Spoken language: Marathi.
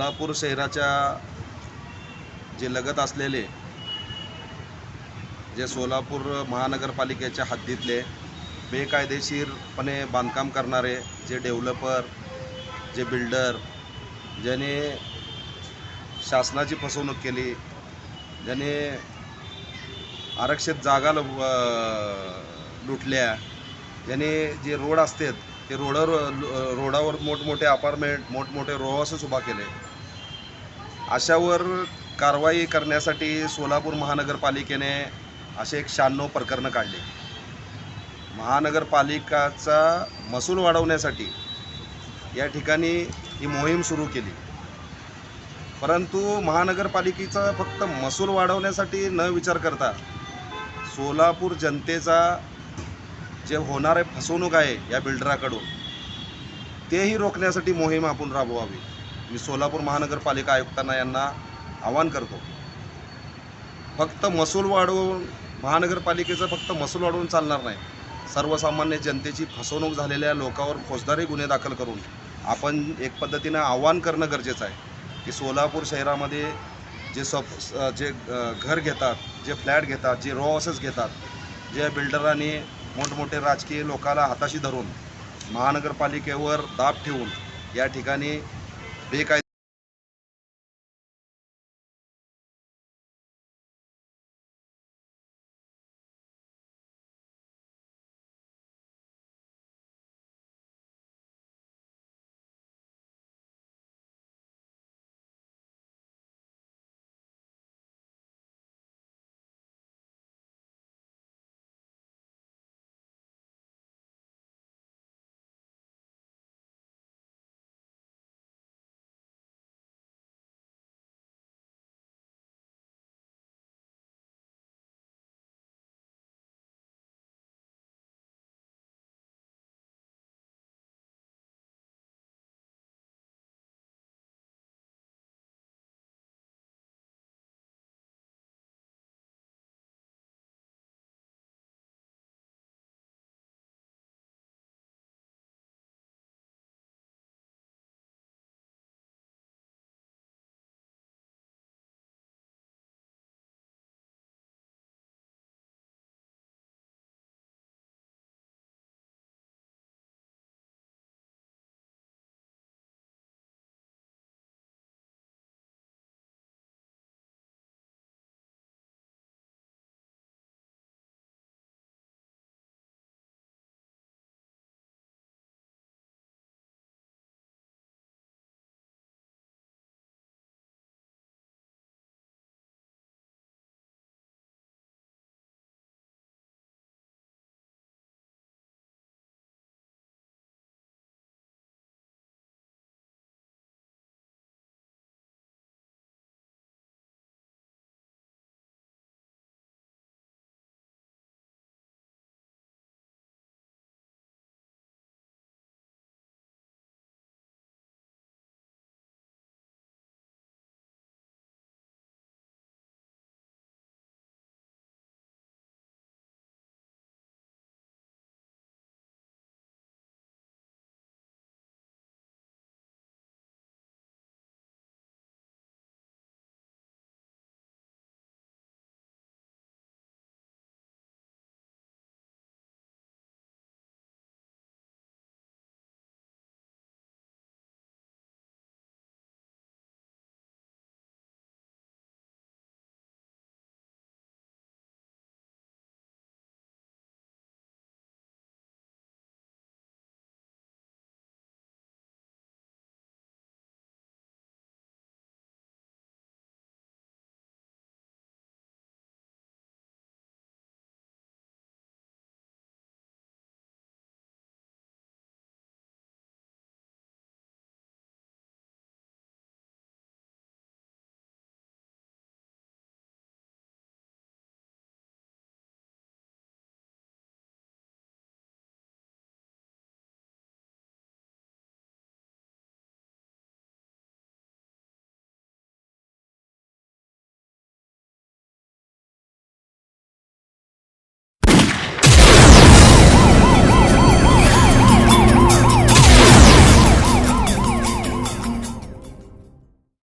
सोलापूर शहराच्या जे लगत असलेले जे सोलापूर महानगरपालिकेच्या हद्दीतले बेकायदेशीरपणे बांधकाम करणारे जे डेव्हलपर जे बिल्डर ज्याने शासनाची फसवणूक केली ज्याने आरक्षित जागा ल- लुटल्या ज्याने जे रोड असतात ते रोडावर रोडावर मोठमोठे अपार्टमेंट मोठमोठे रो उभा केले. अशावर कारवाई करण्यासाठी सोलापूर महानगरपालिकेने असे एक शहाण्णव प्रकरणं काढले. महानगरपालिकाचा महसूल वाढवण्यासाठी या ठिकाणी ही मोहीम सुरू केली. परंतु महानगरपालिकेचा फक्त महसूल वाढवण्यासाठी न विचार करता सोलापूर जनतेचा जे होणारे फसवणूक आहे या बिल्डराकडून तेही रोखण्यासाठी मोहीम आपण राबवावी. मी सोलापूर महानगरपालिका आयुक्तांना यांना आवाहन करतो. फक्त महसूल वाढवून महानगरपालिकेचं फक्त महसूल वाढवून चालणार नाही. सर्वसामान्य जनतेची फसवणूक झालेल्या लोकांवर फौजदारी गुन्हे दाखल करून आपण एक पद्धतीनं आव्हान करणं गरजेचं आहे. की सोलापूर शहरामध्ये जे सप जे घर घेतात जे फ्लॅट घेतात जे रो हाऊसेस घेतात जे बिल्डरांनी मोठमोठे राजकीय लोकाला हाताशी धरून महानगरपालिकेवर दाब ठेवून या ठिकाणी Великая